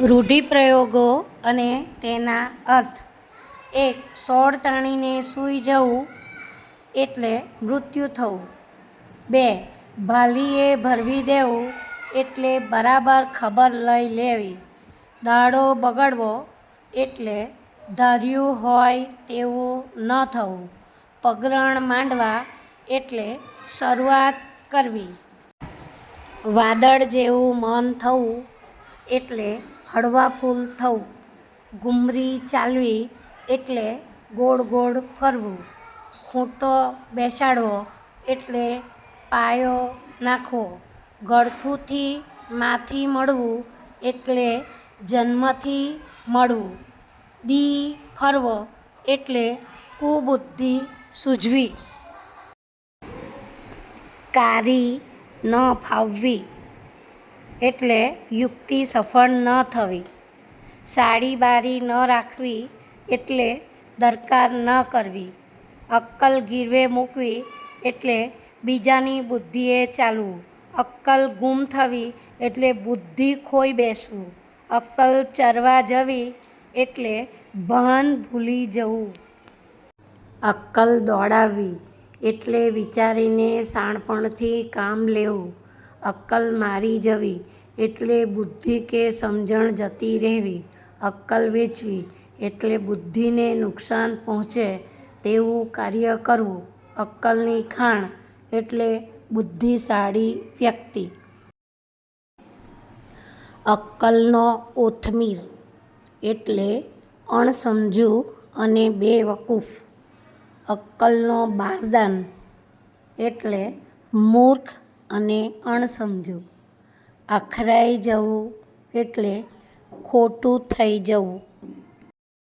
રૂઢિપ્રયોગો અને તેના અર્થ. એક, સોળ તાણીને સૂઈ જવું એટલે મૃત્યુ થવું. બે, ભાલીએ ભરવી દેવું એટલે બરાબર ખબર લઈ લેવી. દાડો બગડવો એટલે ધાર્યું હોય તેવું ન થવું. પગરણ માંડવા એટલે શરૂઆત કરવી. વાદળ જેવું મન થવું એટલે હળવાફૂલ થવું. ઘૂમરી ચાલવી એટલે ગોળ ગોળ ફરવું. ખૂંટો બેસાડવો એટલે પાયો નાખવો. ગળથૂથી માથી મળવું એટલે જન્મથી મળવું. દી ફરવો એટલે કુબુદ્ધિ સૂઝવી. કારી ન ફાવવી. એટલે યુક્તિ સફળ ન થવી. સાડી બારી ન રાખવી એટલે દરકાર ન કરવી. અક્કલ ગીરવે મૂકવી એટલે બીજાની બુદ્ધિએ ચાલવું. અક્કલ ગુમ થવી એટલે બુદ્ધિ ખોઈ બેસવું. અક્કલ ચરવા જવી એટલે ભાન ભૂલી જવું. અક્કલ દોડાવવી એટલે વિચારીને શાણપણથી કામ લેવું. અક્કલ મારી જવી, એટલે બુદ્ધિ કે સમજણ જતી રહેવી. અક્કલ વેચવી, એટલે બુદ્ધિને નુકસાન પહોંચે તેવું કાર્ય કરવું. અક્કલની ખાણ, એટલે બુદ્ધિશાળી વ્યક્તિ. અક્કલનો ઓથમીર, એટલે અણસમજુ અને બેવકૂફ અક્કલનો બારદાન, એટલે મૂર્ખ અને અણસમજુ. અખરાઈ જવું એટલે ખોટું થઈ જવું.